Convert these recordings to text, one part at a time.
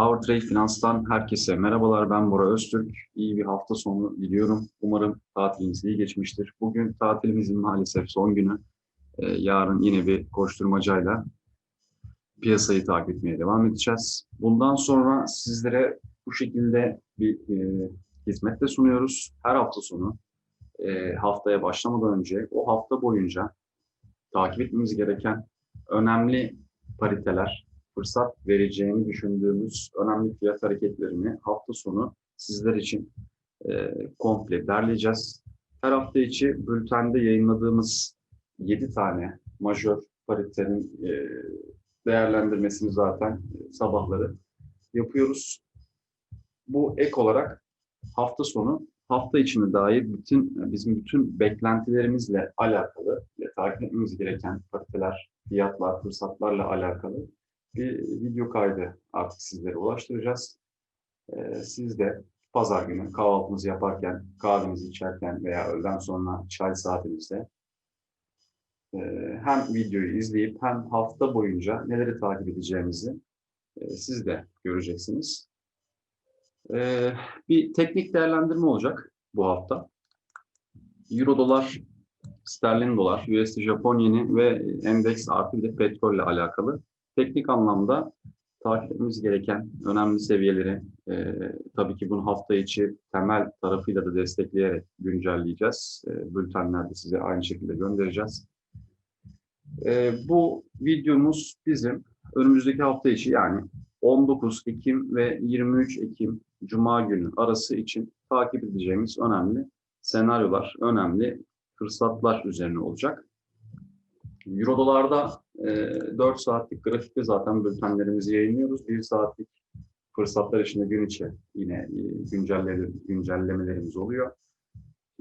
Power Trade Finans'tan herkese merhabalar. Ben Bora Öztürk. İyi bir hafta sonu diliyorum. Umarım tatiliniz iyi geçmiştir. Bugün tatilimizin maalesef son günü. Ee, yarın yine bir koşturmacayla piyasayı takip etmeye devam edeceğiz. Bundan sonra sizlere bu şekilde bir e, hizmet de sunuyoruz. Her hafta sonu e, haftaya başlamadan önce o hafta boyunca takip etmemiz gereken önemli pariteler, fırsat vereceğini düşündüğümüz önemli fiyat hareketlerini hafta sonu sizler için e, komple derleyeceğiz. Her hafta içi bültende yayınladığımız 7 tane majör paritenin e, değerlendirmesini zaten sabahları yapıyoruz. Bu ek olarak hafta sonu hafta içine dair bütün bizim bütün beklentilerimizle alakalı ve takip etmemiz gereken pariteler, fiyatlar, fırsatlarla alakalı bir video kaydı artık sizlere ulaştıracağız. Ee, siz de pazar günü kahvaltınızı yaparken, kahvenizi içerken veya öğleden sonra çay saatinizde e, hem videoyu izleyip hem hafta boyunca neleri takip edeceğimizi e, siz de göreceksiniz. E, bir teknik değerlendirme olacak bu hafta. Euro dolar, sterlin dolar, USD Japon yeni ve endeks artı bir de petrolle alakalı teknik anlamda takip etmemiz gereken önemli seviyeleri e, tabii ki bunu hafta içi temel tarafıyla da destekleyerek güncelleyeceğiz. E, bültenlerde size aynı şekilde göndereceğiz. E, bu videomuz bizim önümüzdeki hafta içi yani 19 Ekim ve 23 Ekim Cuma günü arası için takip edeceğimiz önemli senaryolar, önemli fırsatlar üzerine olacak. Euro dolarda e, 4 saatlik grafikte zaten bültenlerimizi yayınlıyoruz. 1 saatlik fırsatlar içinde gün içi yine e, güncelleme, güncellemelerimiz oluyor.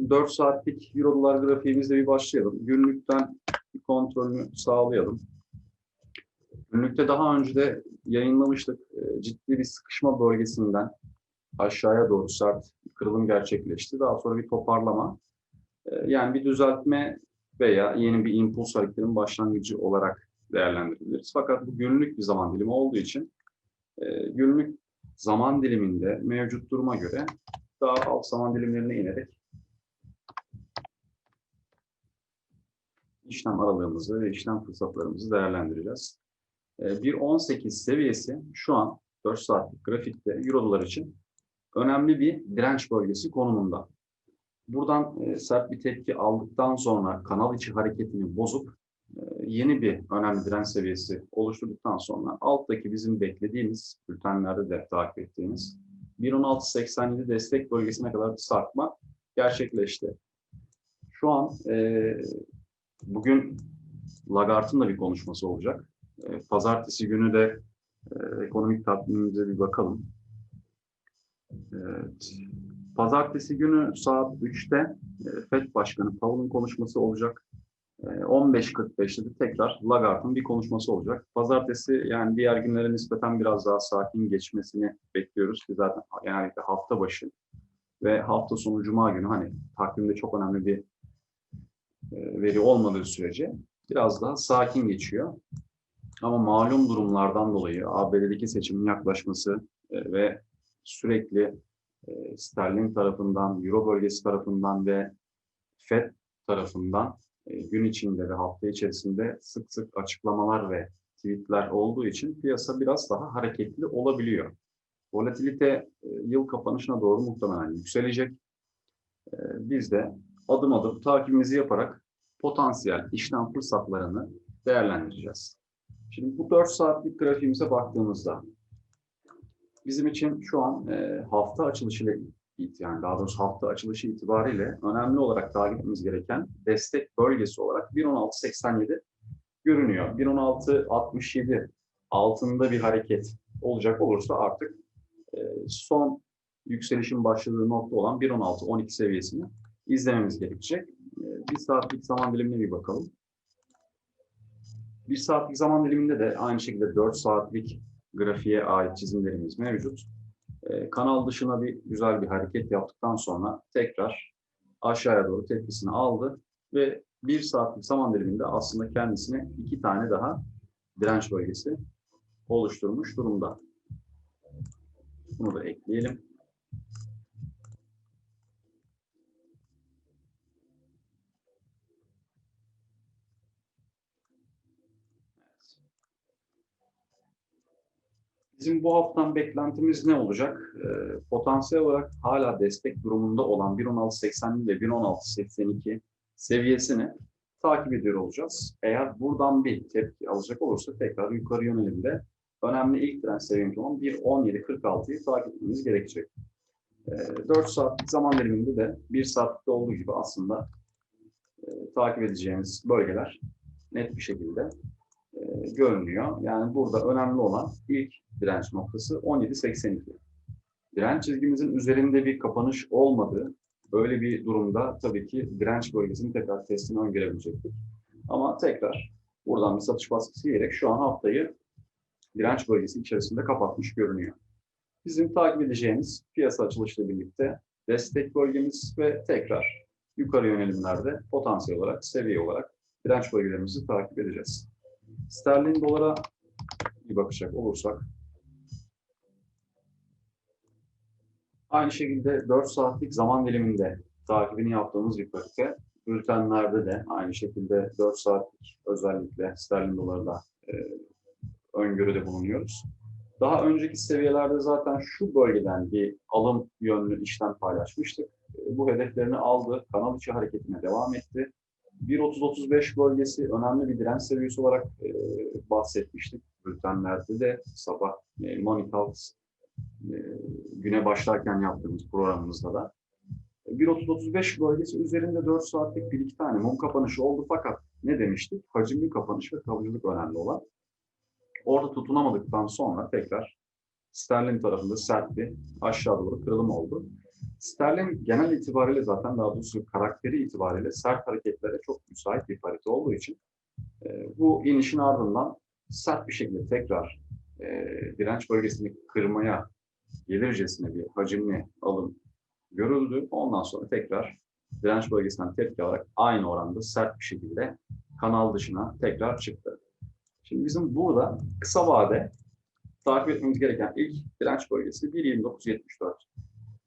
4 saatlik Euro dolar grafiğimizle bir başlayalım. Günlükten bir kontrolünü sağlayalım. Günlükte daha önce de yayınlamıştık. E, ciddi bir sıkışma bölgesinden aşağıya doğru sert kırılım gerçekleşti. Daha sonra bir toparlama. E, yani bir düzeltme veya yeni bir impuls hareketinin başlangıcı olarak değerlendirebiliriz. Fakat bu günlük bir zaman dilimi olduğu için e, günlük zaman diliminde mevcut duruma göre daha alt zaman dilimlerine inerek işlem aralığımızı ve işlem fırsatlarımızı değerlendireceğiz. E, 1.18 seviyesi şu an 4 saatlik grafikte Euro dolar için önemli bir direnç bölgesi konumunda. Buradan e, sert bir tepki aldıktan sonra kanal içi hareketini bozup e, yeni bir önemli direnç seviyesi oluşturduktan sonra alttaki bizim beklediğimiz bültenlerde de takip ettiğimiz 1.1687 destek bölgesine kadar bir sarkma gerçekleşti. Şu an e, bugün Lagart'ın da bir konuşması olacak. Pazartesi günü de ekonomik takvimimize bir bakalım. Evet. Pazartesi günü saat 3'te e, FED Başkanı Powell'ın konuşması olacak. 15.45'te de tekrar Lagarde'ın bir konuşması olacak. Pazartesi yani diğer günlere nispeten biraz daha sakin geçmesini bekliyoruz ki zaten genellikle hafta başı ve hafta sonu Cuma günü hani takvimde çok önemli bir e, veri olmadığı sürece biraz daha sakin geçiyor. Ama malum durumlardan dolayı ABD'deki seçimin yaklaşması e, ve sürekli e, sterlin tarafından, euro bölgesi tarafından ve FED tarafından e, gün içinde ve hafta içerisinde sık sık açıklamalar ve tweetler olduğu için piyasa biraz daha hareketli olabiliyor. Volatilite e, yıl kapanışına doğru muhtemelen yükselecek. E, biz de adım adım takibimizi yaparak potansiyel işlem fırsatlarını değerlendireceğiz. Şimdi bu 4 saatlik grafiğimize baktığımızda bizim için şu an e, hafta açılışıyla yani daha doğrusu hafta açılışı itibariyle önemli olarak takip etmemiz gereken destek bölgesi olarak 1.1687 görünüyor. 1.1667 altında bir hareket olacak olursa artık e, son yükselişin başladığı nokta olan 1.16-12 seviyesini izlememiz gerekecek. E, bir saatlik zaman dilimine bir bakalım. Bir saatlik zaman diliminde de aynı şekilde 4 saatlik grafiğe ait çizimlerimiz mevcut. E, kanal dışına bir güzel bir hareket yaptıktan sonra tekrar aşağıya doğru tepkisini aldı ve bir saatlik zaman diliminde aslında kendisine iki tane daha direnç bölgesi oluşturmuş durumda. Bunu da ekleyelim. Bizim bu haftan beklentimiz ne olacak? Ee, potansiyel olarak hala destek durumunda olan 1.16.80 ve 1.16.82 seviyesini takip ediyor olacağız. Eğer buradan bir tepki alacak olursa tekrar yukarı yönelimde önemli ilk direnç seviyemiz olan 1.17.46'yı takip etmemiz gerekecek. Ee, 4 saatlik zaman diliminde de 1 saatte olduğu gibi aslında e, takip edeceğimiz bölgeler net bir şekilde e, görünüyor. Yani burada önemli olan ilk direnç noktası 17.82. Direnç çizgimizin üzerinde bir kapanış olmadığı, böyle bir durumda tabii ki direnç bölgesinin tekrar testini öngörebilecektik. Ama tekrar buradan bir satış baskısı yiyerek şu an haftayı direnç bölgesi içerisinde kapatmış görünüyor. Bizim takip edeceğimiz piyasa açılışıyla birlikte destek bölgemiz ve tekrar yukarı yönelimlerde potansiyel olarak, seviye olarak direnç bölgelerimizi takip edeceğiz. Sterlin dolara bir bakacak olursak aynı şekilde 4 saatlik zaman diliminde takibini yaptığımız bir parite. Bültenlerde de aynı şekilde 4 saatlik özellikle sterlin dolarda e, öngörüde bulunuyoruz. Daha önceki seviyelerde zaten şu bölgeden bir alım yönlü işlem paylaşmıştık. E, bu hedeflerini aldı, kanal içi hareketine devam etti. 1.30-35 bölgesi önemli bir direnç seviyesi olarak e, bahsetmiştik. Bültenlerde de sabah e, Money e, güne başlarken yaptığımız programımızda da 1.30-35 bölgesi üzerinde 4 saatlik bir iki tane mum kapanışı oldu fakat ne demiştik? Hacimli kapanış ve kalıcılık önemli olan. Orada tutunamadıktan sonra tekrar sterlin tarafında sert bir aşağı doğru kırılım oldu. Sterlin genel itibariyle zaten daha doğrusu karakteri itibariyle sert hareketlere çok müsait bir parite olduğu için e, bu inişin ardından sert bir şekilde tekrar e, direnç bölgesini kırmaya gelircesine bir hacimli alım görüldü. Ondan sonra tekrar direnç bölgesinden tepki alarak aynı oranda sert bir şekilde kanal dışına tekrar çıktı. Şimdi bizim burada kısa vade takip etmemiz gereken ilk direnç bölgesi 1.29.74.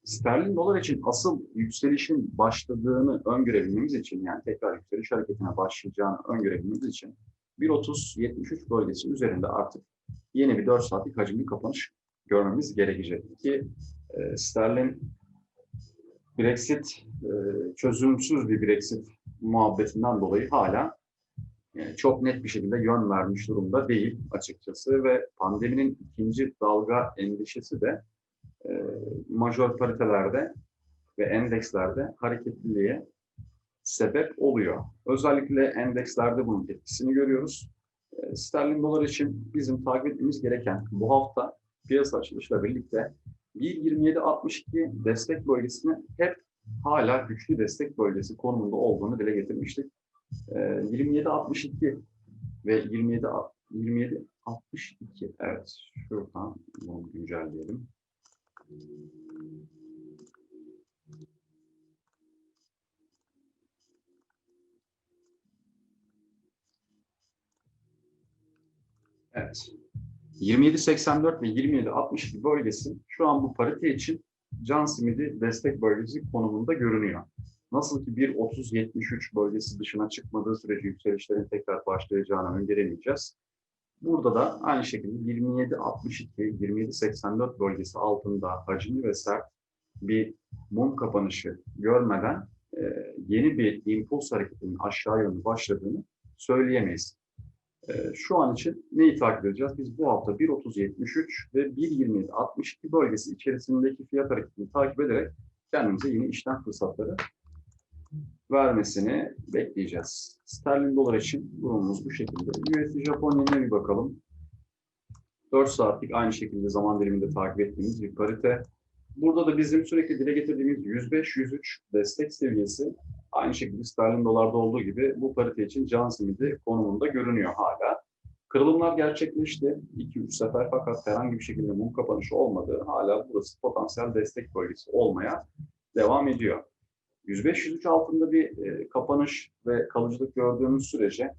Sterlin dolar için asıl yükselişin başladığını öngörebilmemiz için yani tekrar yükseliş hareketine başlayacağını öngörebilmemiz için 1.30-73 bölgesi üzerinde artık yeni bir 4 saatlik hacimli kapanış görmemiz gerekecek. Ki e, sterlin Brexit e, çözümsüz bir Brexit muhabbetinden dolayı hala e, çok net bir şekilde yön vermiş durumda değil açıkçası ve pandeminin ikinci dalga endişesi de e, majör paritelerde ve endekslerde hareketliliğe sebep oluyor. Özellikle endekslerde bunun etkisini görüyoruz. E, sterlin dolar için bizim takip etmemiz gereken bu hafta piyasa açılışla birlikte 1.27.62 destek bölgesini hep hala güçlü destek bölgesi konumunda olduğunu dile getirmiştik. E, 27.62 ve 27 27 62 evet şuradan bunu güncelleyelim. Evet. 27.84 ve 27.62 bölgesi şu an bu parite için can simidi destek bölgesi konumunda görünüyor. Nasıl ki 1.30-73 bölgesi dışına çıkmadığı sürece yükselişlerin tekrar başlayacağını öngöremeyeceğiz. Burada da aynı şekilde 27.62-27.84 bölgesi altında hacimli ve sert bir mum kapanışı görmeden e, yeni bir impuls hareketinin aşağı yönlü başladığını söyleyemeyiz. E, şu an için neyi takip edeceğiz? Biz bu hafta 1.30.73 ve 1.27.62 bölgesi içerisindeki fiyat hareketini takip ederek kendimize yeni işlem fırsatları vermesini bekleyeceğiz. Sterlin dolar için durumumuz bu şekilde. USD Japonya'ya bir bakalım. 4 saatlik aynı şekilde zaman diliminde takip ettiğimiz bir parite. Burada da bizim sürekli dile getirdiğimiz 105-103 destek seviyesi aynı şekilde sterlin dolarda olduğu gibi bu parite için can simidi konumunda görünüyor hala. Kırılımlar gerçekleşti 2-3 sefer fakat herhangi bir şekilde mum kapanışı olmadı. Hala burası potansiyel destek bölgesi olmaya devam ediyor. 105-103 altında bir e, kapanış ve kalıcılık gördüğümüz sürece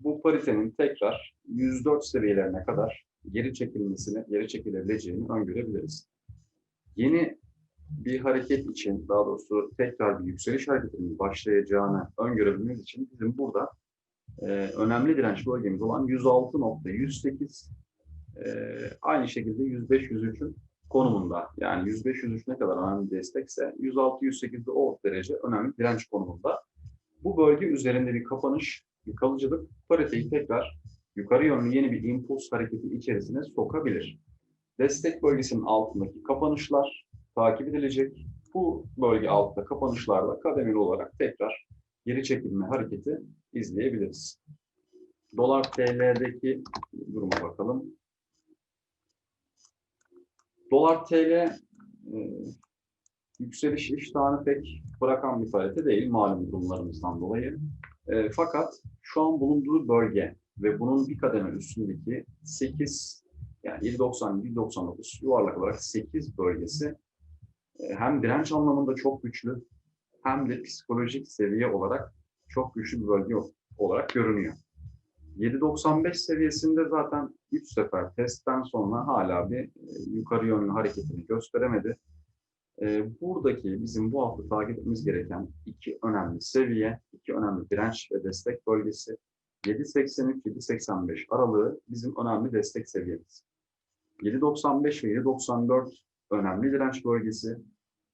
bu paritenin tekrar 104 seviyelerine kadar geri çekilmesini, geri çekilebileceğini öngörebiliriz. yeni bir hareket için, daha doğrusu tekrar bir yükseliş hareketinin başlayacağını öngörebilmemiz için bizim burada e, önemli direnç bölgemiz olan 106.108 e, aynı şekilde 105-103'ün konumunda. Yani 105-103 ne kadar önemli destekse 106-108'de o derece önemli direnç konumunda. Bu bölge üzerinde bir kapanış, bir kalıcılık pariteyi tekrar yukarı yönlü yeni bir impuls hareketi içerisine sokabilir. Destek bölgesinin altındaki kapanışlar takip edilecek. Bu bölge altta kapanışlarda kademeli olarak tekrar geri çekilme hareketi izleyebiliriz. Dolar TL'deki duruma bakalım. Dolar TL e, yükseliş iştahını pek bırakan bir parite değil malum durumlarımızdan dolayı. E, fakat şu an bulunduğu bölge ve bunun bir kademe üstündeki 8 yani 7.90-7.99 yuvarlak olarak 8 bölgesi e, hem direnç anlamında çok güçlü hem de psikolojik seviye olarak çok güçlü bir bölge olarak görünüyor. 7.95 seviyesinde zaten 3 sefer testten sonra hala bir e, yukarı yönlü hareketini gösteremedi. E, buradaki bizim bu hafta takip etmemiz gereken iki önemli seviye, iki önemli direnç ve destek bölgesi 7.83-7.85 aralığı bizim önemli destek seviyemiz. 7.95 ve 7.94 önemli direnç bölgesi.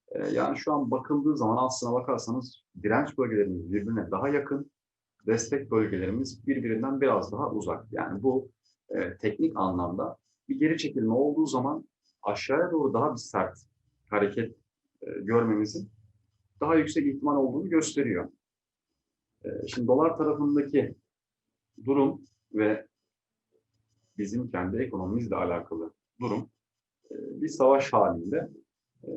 E, yani şu an bakıldığı zaman aslına bakarsanız direnç bölgelerimiz birbirine daha yakın destek bölgelerimiz birbirinden biraz daha uzak. Yani bu e, teknik anlamda bir geri çekilme olduğu zaman aşağıya doğru daha bir sert hareket e, görmemizin daha yüksek ihtimal olduğunu gösteriyor. E, şimdi dolar tarafındaki durum ve bizim kendi ekonomimizle alakalı durum e, bir savaş halinde. E,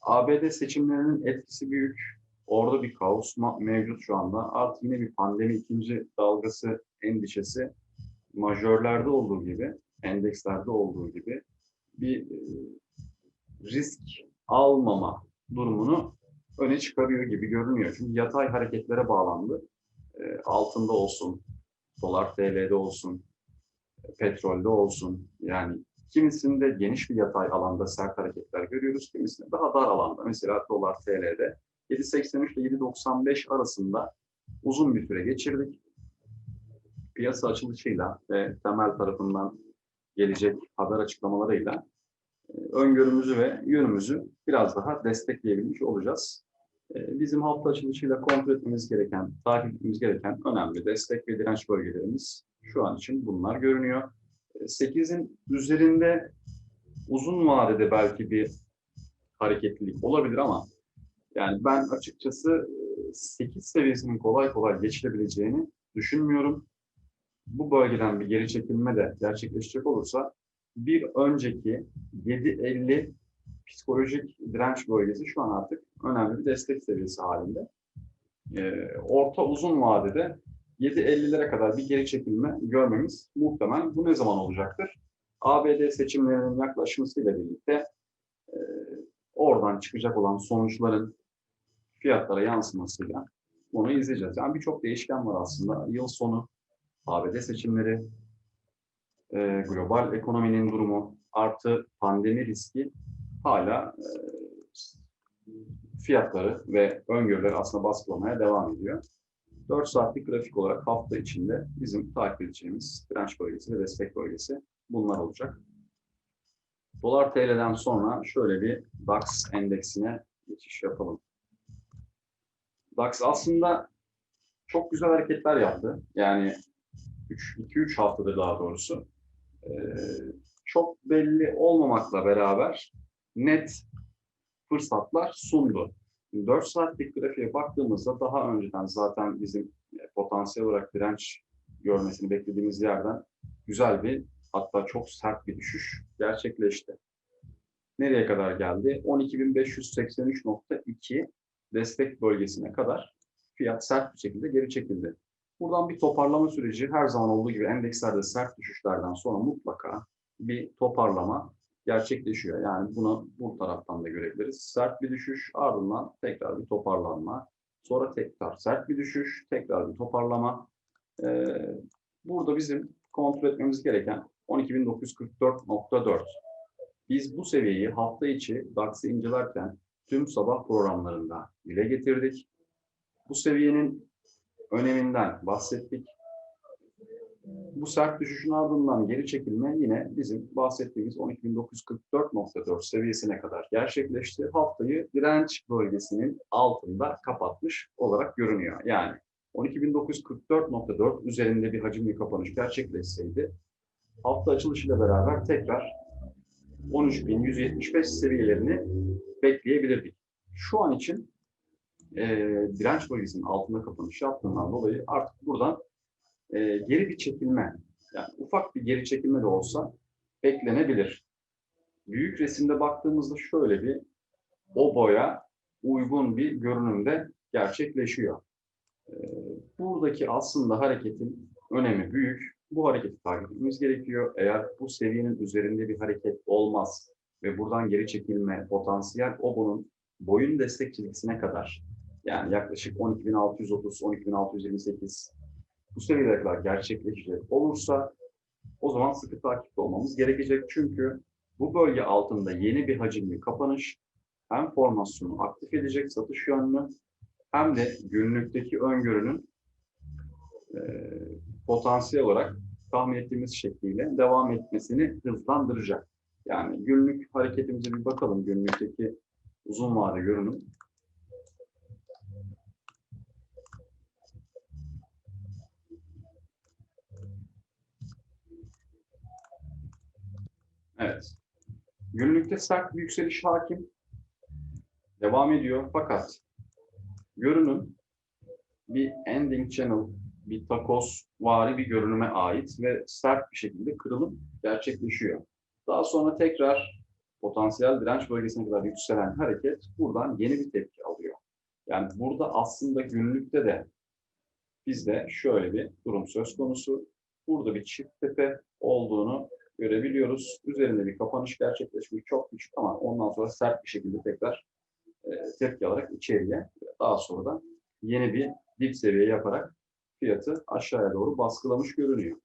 ABD seçimlerinin etkisi büyük. Orada bir kaos mevcut şu anda. Artık yine bir pandemi ikinci dalgası endişesi majörlerde olduğu gibi, endekslerde olduğu gibi bir e, risk almama durumunu öne çıkarıyor gibi görünüyor. Çünkü yatay hareketlere bağlandı. E, altında olsun, dolar TL'de olsun, petrolde olsun. Yani kimisinde geniş bir yatay alanda sert hareketler görüyoruz, kimisinde daha dar alanda. Mesela dolar TL'de 7.83 ile 7.95 arasında uzun bir süre geçirdik. Piyasa açılışıyla ve temel tarafından gelecek haber açıklamalarıyla e, öngörümüzü ve yönümüzü biraz daha destekleyebilmiş olacağız. E, bizim hafta açılışıyla kontrol etmemiz gereken, takip etmemiz gereken önemli destek ve direnç bölgelerimiz şu an için bunlar görünüyor. 8'in e, üzerinde uzun vadede belki bir hareketlilik olabilir ama yani ben açıkçası 8 seviyesinin kolay kolay geçilebileceğini düşünmüyorum. Bu bölgeden bir geri çekilme de gerçekleşecek olursa bir önceki 7.50 psikolojik direnç bölgesi şu an artık önemli bir destek seviyesi halinde. orta uzun vadede 7.50'lere kadar bir geri çekilme görmemiz muhtemel. Bu ne zaman olacaktır? ABD seçimlerinin yaklaşmasıyla birlikte e, oradan çıkacak olan sonuçların fiyatlara yansımasıyla bunu izleyeceğiz. Yani birçok değişken var aslında. Yıl sonu, ABD seçimleri, e, global ekonominin durumu, artı pandemi riski hala e, fiyatları ve öngörüleri aslında baskılamaya devam ediyor. 4 saatlik grafik olarak hafta içinde bizim takip edeceğimiz direnç bölgesi ve destek bölgesi bunlar olacak. Dolar TL'den sonra şöyle bir DAX endeksine geçiş yapalım. DAX aslında çok güzel hareketler yaptı. Yani 2-3 haftadır daha doğrusu. Ee, çok belli olmamakla beraber net fırsatlar sundu. 4 saatlik grafiğe baktığımızda daha önceden zaten bizim potansiyel olarak direnç görmesini beklediğimiz yerden güzel bir hatta çok sert bir düşüş gerçekleşti. Nereye kadar geldi? 12.583.2 destek bölgesine kadar fiyat sert bir şekilde geri çekildi. Buradan bir toparlama süreci her zaman olduğu gibi endekslerde sert düşüşlerden sonra mutlaka bir toparlama gerçekleşiyor. Yani bunu bu taraftan da görebiliriz. Sert bir düşüş ardından tekrar bir toparlanma. Sonra tekrar sert bir düşüş, tekrar bir toparlama. Ee, burada bizim kontrol etmemiz gereken 12.944.4. Biz bu seviyeyi hafta içi DAX'ı incelerken tüm sabah programlarında dile getirdik. Bu seviyenin öneminden bahsettik. Bu sert düşüşün ardından geri çekilme yine bizim bahsettiğimiz 12.944.4 seviyesine kadar gerçekleşti. Haftayı direnç bölgesinin altında kapatmış olarak görünüyor. Yani 12.944.4 üzerinde bir hacimli kapanış gerçekleşseydi hafta açılışıyla beraber tekrar 13.175 seviyelerini bekleyebilirdik. Şu an için e, direnç bölgesinin altında kapanış yaptığından dolayı artık buradan e, geri bir çekilme, yani ufak bir geri çekilme de olsa beklenebilir. Büyük resimde baktığımızda şöyle bir o boya uygun bir görünümde gerçekleşiyor. E, buradaki aslında hareketin önemi büyük. Bu hareketi takip etmemiz gerekiyor. Eğer bu seviyenin üzerinde bir hareket olmaz ve buradan geri çekilme potansiyel OBO'nun boyun destek çizgisine kadar yani yaklaşık 12.630, 12.628 bu seviyelere kadar gerçekleşecek olursa o zaman sıkı takipte olmamız gerekecek. Çünkü bu bölge altında yeni bir hacimli kapanış hem formasyonu aktif edecek satış yönlü hem de günlükteki öngörünün potansiyel olarak tahmin ettiğimiz şekliyle devam etmesini hızlandıracak. Yani günlük hareketimize bir bakalım. Günlükteki uzun vade görünüm. Evet. Günlükte sert bir yükseliş hakim. Devam ediyor. Fakat görünüm bir ending channel, bir takos vari bir görünüme ait ve sert bir şekilde kırılım gerçekleşiyor. Daha sonra tekrar potansiyel direnç bölgesine kadar yükselen hareket buradan yeni bir tepki alıyor. Yani burada aslında günlükte de bizde şöyle bir durum söz konusu. Burada bir çift tepe olduğunu görebiliyoruz. Üzerinde bir kapanış gerçekleşmiş çok küçük ama ondan sonra sert bir şekilde tekrar e, tepki alarak içeriye daha sonra da yeni bir dip seviye yaparak fiyatı aşağıya doğru baskılamış görünüyor.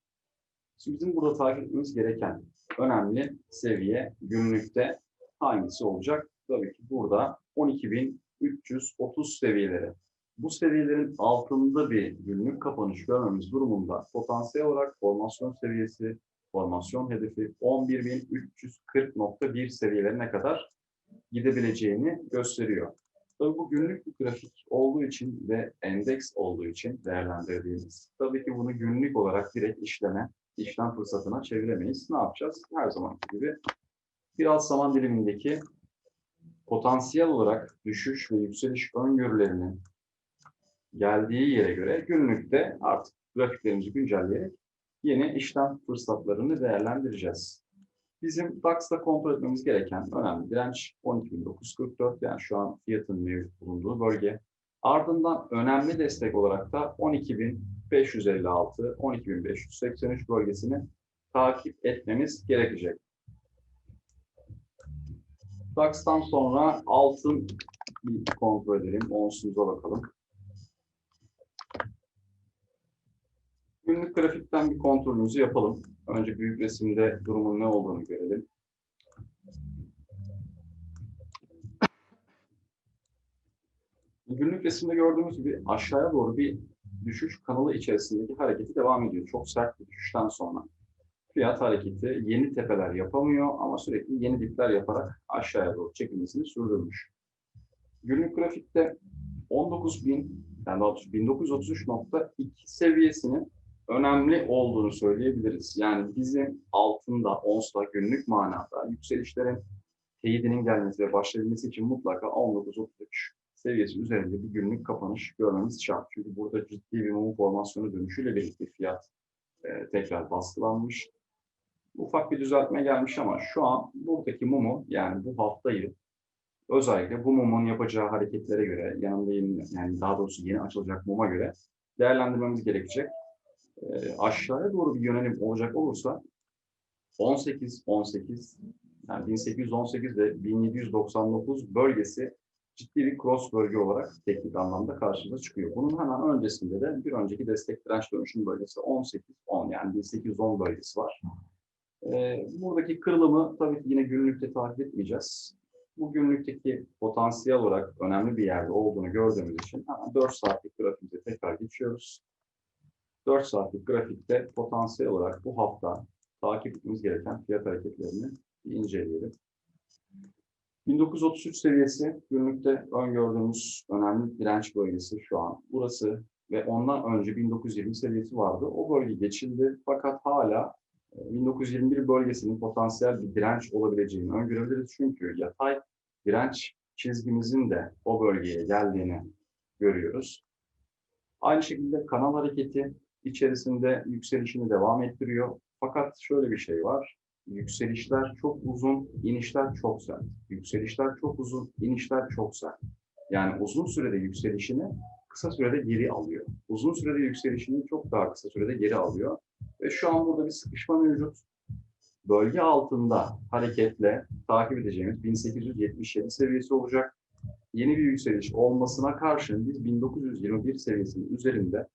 Şimdi bizim burada takip etmemiz gereken önemli seviye günlükte hangisi olacak? Tabii ki burada 12.330 seviyeleri. Bu seviyelerin altında bir günlük kapanış görmemiz durumunda potansiyel olarak formasyon seviyesi, formasyon hedefi 11.340.1 seviyelerine kadar gidebileceğini gösteriyor. Tabii bu günlük bir grafik olduğu için ve endeks olduğu için değerlendirdiğimiz. Tabii ki bunu günlük olarak direkt işleme, işlem fırsatına çeviremeyiz. Ne yapacağız? Her zaman gibi biraz zaman dilimindeki potansiyel olarak düşüş ve yükseliş öngörülerinin geldiği yere göre günlükte artık grafiklerimizi güncelleyerek yeni işlem fırsatlarını değerlendireceğiz. Bizim DAX'ta kontrol etmemiz gereken önemli direnç 12.944 yani şu an fiyatın mevcut bulunduğu bölge. Ardından önemli destek olarak da 12.556, 12.583 bölgesini takip etmemiz gerekecek. DAX'tan sonra altın bir kontrol edelim. Onsumuza bakalım. Günlük grafikten bir kontrolümüzü yapalım. Önce büyük resimde durumun ne olduğunu görelim. Günlük resimde gördüğümüz gibi aşağıya doğru bir düşüş kanalı içerisindeki hareketi devam ediyor. Çok sert bir düşüşten sonra. Fiyat hareketi yeni tepeler yapamıyor ama sürekli yeni dipler yaparak aşağıya doğru çekilmesini sürdürmüş. Günlük grafikte 19.000 yani 1933.2 seviyesinin önemli olduğunu söyleyebiliriz. Yani bizim altında, onsla günlük manada yükselişlerin teyidinin gelmesi ve başlayabilmesi için mutlaka 19.33 seviyesi üzerinde bir günlük kapanış görmemiz şart. Çünkü burada ciddi bir mum formasyonu dönüşüyle birlikte fiyat e, tekrar baskılanmış. Ufak bir düzeltme gelmiş ama şu an buradaki mumu yani bu haftayı özellikle bu mumun yapacağı hareketlere göre yanında yeni, yani daha doğrusu yeni açılacak muma göre değerlendirmemiz gerekecek e, aşağıya doğru bir yönelim olacak olursa 18 18 yani 1818 ve 1799 bölgesi ciddi bir cross bölge olarak teknik anlamda karşımıza çıkıyor. Bunun hemen öncesinde de bir önceki destek direnç dönüşüm bölgesi 18 10 yani 1810 bölgesi var. Ee, buradaki kırılımı tabii ki yine günlükte takip etmeyeceğiz. Bu günlükteki potansiyel olarak önemli bir yerde olduğunu gördüğümüz için hemen 4 saatlik grafiğimize tekrar geçiyoruz. 4 saatlik grafikte potansiyel olarak bu hafta takip etmemiz gereken fiyat hareketlerini bir inceleyelim. 1933 seviyesi günlükte öngördüğümüz önemli direnç bölgesi şu an. Burası ve ondan önce 1920 seviyesi vardı. O bölge geçildi fakat hala e, 1921 bölgesinin potansiyel bir direnç olabileceğini öngörebiliriz. Çünkü yatay direnç çizgimizin de o bölgeye geldiğini görüyoruz. Aynı şekilde kanal hareketi içerisinde yükselişini devam ettiriyor. Fakat şöyle bir şey var. Yükselişler çok uzun, inişler çok sert. Yükselişler çok uzun, inişler çok sert. Yani uzun sürede yükselişini kısa sürede geri alıyor. Uzun sürede yükselişini çok daha kısa sürede geri alıyor. Ve şu an burada bir sıkışma mevcut. Bölge altında hareketle takip edeceğimiz 1877 seviyesi olacak. Yeni bir yükseliş olmasına karşın biz 1921 seviyesinin üzerinde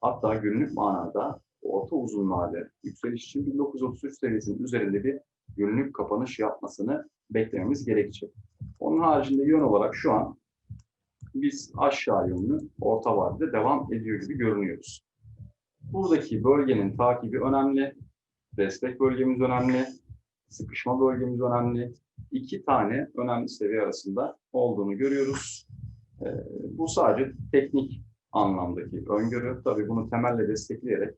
hatta günlük manada orta uzun vade yükseliş için 1933 seviyesinin üzerinde bir günlük kapanış yapmasını beklememiz gerekecek. Onun haricinde yön olarak şu an biz aşağı yönlü orta vadede devam ediyor gibi görünüyoruz. Buradaki bölgenin takibi önemli. Destek bölgemiz önemli. Sıkışma bölgemiz önemli. İki tane önemli seviye arasında olduğunu görüyoruz. Ee, bu sadece teknik anlamdaki öngörü. Tabii bunu temelle destekleyerek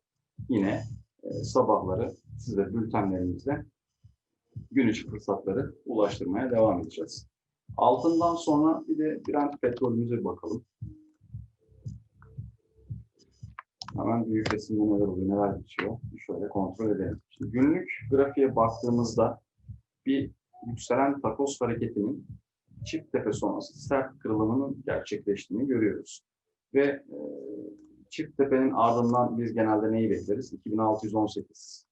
yine e, sabahları size bültenlerimizde gün içi fırsatları ulaştırmaya devam edeceğiz. Altından sonra bir de Brent petrolümüze bakalım. Hemen büyük resimde neler oluyor, neler geçiyor. Şöyle kontrol edelim. Şimdi günlük grafiğe baktığımızda bir yükselen takos hareketinin çift tepe sonrası sert kırılımının gerçekleştiğini görüyoruz. Ve e, çift tepenin ardından biz genelde neyi bekleriz? 2618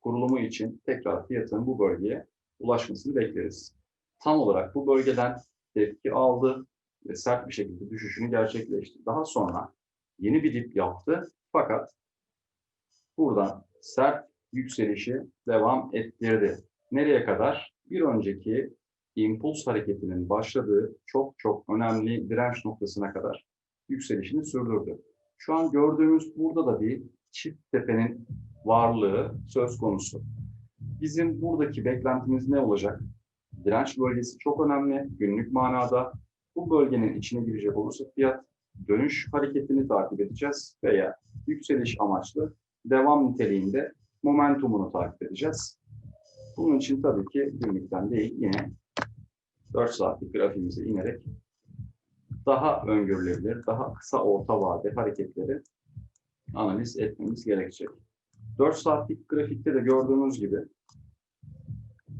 kurulumu için tekrar fiyatın bu bölgeye ulaşmasını bekleriz. Tam olarak bu bölgeden tepki aldı ve sert bir şekilde düşüşünü gerçekleşti. Daha sonra yeni bir dip yaptı fakat buradan sert yükselişi devam ettirdi. Nereye kadar? Bir önceki impuls hareketinin başladığı çok çok önemli direnç noktasına kadar yükselişini sürdürdü. Şu an gördüğümüz burada da bir çift tepenin varlığı söz konusu. Bizim buradaki beklentimiz ne olacak? Direnç bölgesi çok önemli günlük manada. Bu bölgenin içine girecek olursa fiyat dönüş hareketini takip edeceğiz veya yükseliş amaçlı devam niteliğinde momentumunu takip edeceğiz. Bunun için tabii ki günlükten değil yine 4 saatlik grafiğimize inerek daha öngörülebilir, daha kısa orta vade hareketleri analiz etmemiz gerekecek. 4 saatlik grafikte de gördüğünüz gibi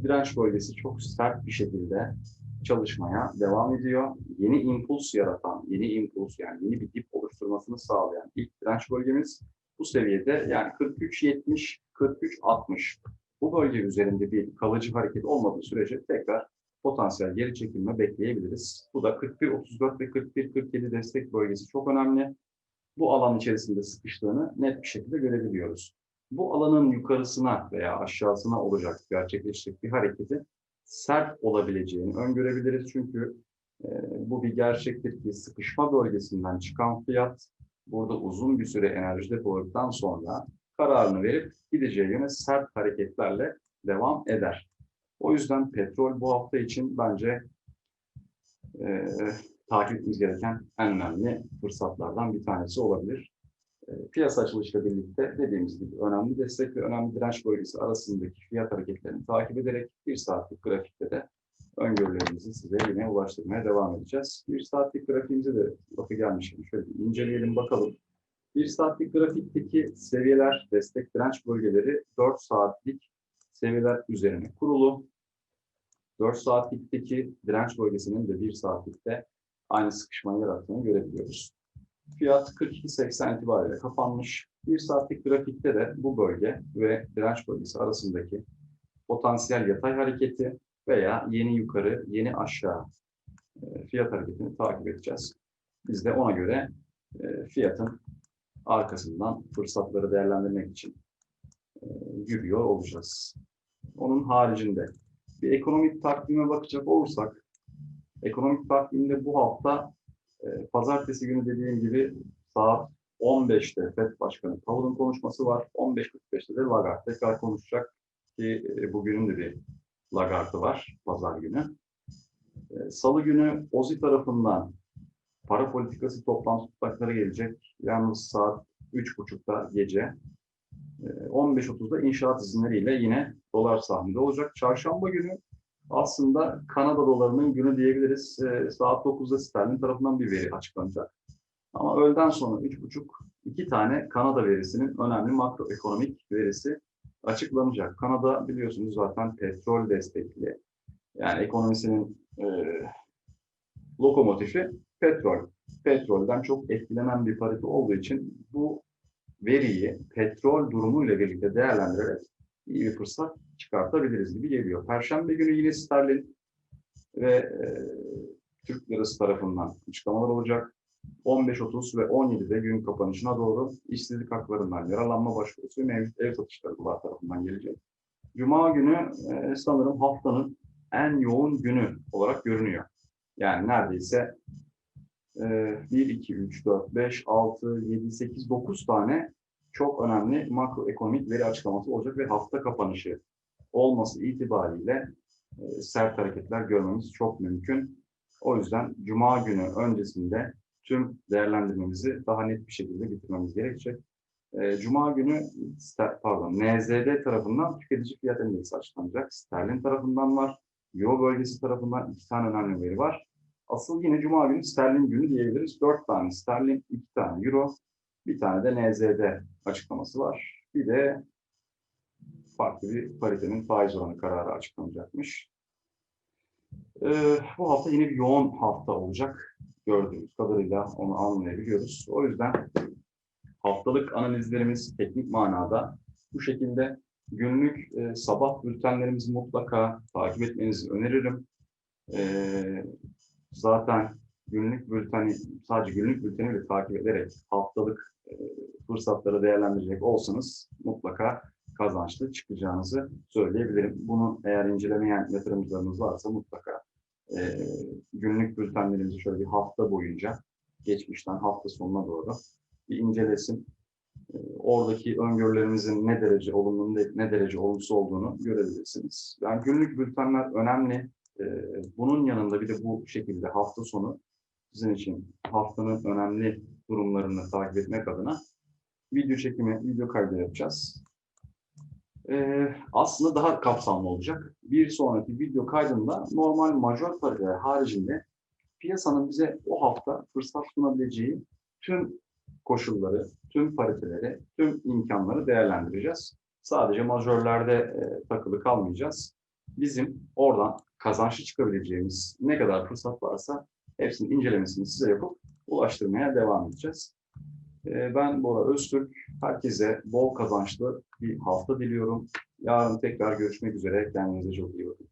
direnç bölgesi çok sert bir şekilde çalışmaya devam ediyor. Yeni impuls yaratan, yeni impuls yani yeni bir dip oluşturmasını sağlayan ilk direnç bölgemiz bu seviyede yani 43-70, 43-60. Bu bölge üzerinde bir kalıcı hareket olmadığı sürece tekrar potansiyel geri çekilme bekleyebiliriz. Bu da 41-34 ve 41-47 destek bölgesi çok önemli. Bu alan içerisinde sıkıştığını net bir şekilde görebiliyoruz. Bu alanın yukarısına veya aşağısına olacak, gerçekleşecek bir hareketi sert olabileceğini öngörebiliriz. Çünkü e, bu bir gerçektir ki sıkışma bölgesinden çıkan fiyat burada uzun bir süre enerji depoladıktan sonra kararını verip gideceği yöne sert hareketlerle devam eder. O yüzden petrol bu hafta için bence e, takip etmemiz gereken en önemli fırsatlardan bir tanesi olabilir. E, piyasa açılışıyla birlikte dediğimiz gibi önemli destek ve önemli direnç bölgesi arasındaki fiyat hareketlerini takip ederek bir saatlik grafikte de öngörülerimizi size yine ulaştırmaya devam edeceğiz. Bir saatlik grafiğimize de lafı gelmişken şöyle bir inceleyelim bakalım. Bir saatlik grafikteki seviyeler, destek direnç bölgeleri 4 saatlik seviyeler üzerine kurulu. 4 saatlikteki direnç bölgesinin de 1 saatlikte aynı sıkışmayı yarattığını görebiliyoruz. Fiyat 42.80 itibariyle kapanmış. 1 saatlik grafikte de bu bölge ve direnç bölgesi arasındaki potansiyel yatay hareketi veya yeni yukarı, yeni aşağı e, fiyat hareketini takip edeceğiz. Biz de ona göre e, fiyatın arkasından fırsatları değerlendirmek için e, yürüyor olacağız. Onun haricinde bir ekonomik takvime bakacak olursak, ekonomik takvimde bu hafta e, pazartesi günü dediğim gibi saat 15'te FED Başkanı Powell'ın konuşması var. 15.45'te de Lagarde tekrar konuşacak ki e, bugünün de bir Lagarde'ı var pazar günü. E, Salı günü OZİ tarafından para politikası toplantı tutakları gelecek. Yalnız saat 3.30'da gece. E, 15.30'da inşaat izinleriyle yine dolar sahnede olacak. Çarşamba günü aslında Kanada dolarının günü diyebiliriz. E, saat 9'da sterlin tarafından bir veri açıklanacak. Ama öğleden sonra 3.30 iki tane Kanada verisinin önemli makroekonomik verisi açıklanacak. Kanada biliyorsunuz zaten petrol destekli. Yani ekonomisinin e, lokomotifi petrol. Petrolden çok etkilenen bir parite olduğu için bu veriyi petrol durumuyla birlikte değerlendirerek iyi bir fırsat çıkartabiliriz gibi geliyor. Perşembe günü yine sterlin ve e, Türk lirası tarafından açıklamalar olacak. 15.30 ve 17'de gün kapanışına doğru işsizlik haklarından yaralanma başvurusu ve mevcut ev satışları dolar tarafından gelecek. Cuma günü e, sanırım haftanın en yoğun günü olarak görünüyor. Yani neredeyse e, 1, 2, 3, 4, 5, 6, 7, 8, 9 tane çok önemli makroekonomik veri açıklaması olacak ve hafta kapanışı olması itibariyle e, sert hareketler görmemiz çok mümkün. O yüzden Cuma günü öncesinde tüm değerlendirmemizi daha net bir şekilde bitirmemiz gerekecek. E, Cuma günü pardon NZD tarafından tüketici fiyat endeksi açıklanacak. Sterlin tarafından var. Euro bölgesi tarafından iki tane önemli veri var. Asıl yine Cuma günü sterlin günü diyebiliriz. Dört tane sterlin, iki tane euro, bir tane de NZD açıklaması var. Bir de farklı bir paritenin faiz oranı kararı açıklanacakmış. Ee, bu hafta yine bir yoğun hafta olacak. Gördüğümüz kadarıyla onu anlayabiliyoruz. O yüzden haftalık analizlerimiz teknik manada bu şekilde günlük e, sabah bültenlerimizi mutlaka takip etmenizi öneririm. E, zaten günlük bülteni, sadece günlük bülteni takip ederek haftalık fırsatları değerlendirecek olsanız mutlaka kazançlı çıkacağınızı söyleyebilirim. Bunu eğer incelemeyen yatırımcılarımız varsa mutlaka e, günlük bültenlerimizi şöyle bir hafta boyunca geçmişten hafta sonuna doğru bir incelesin. E, oradaki öngörülerimizin ne derece olumlu ne derece olumsuz olduğunu görebilirsiniz. Yani günlük bültenler önemli. E, bunun yanında bir de bu şekilde hafta sonu sizin için haftanın önemli durumlarını takip etmek adına video çekimi, video kaydı yapacağız. Ee, aslında daha kapsamlı olacak. Bir sonraki video kaydında normal major pariteler haricinde piyasanın bize o hafta fırsat sunabileceği tüm koşulları, tüm pariteleri, tüm imkanları değerlendireceğiz. Sadece majörlerde e, takılı kalmayacağız. Bizim oradan kazançlı çıkabileceğimiz ne kadar fırsat varsa hepsinin incelemesini size yapıp ulaştırmaya devam edeceğiz. E, ben Bora Öztürk. Herkese bol kazançlı bir hafta diliyorum. Yarın tekrar görüşmek üzere. Kendinize çok iyi bakın.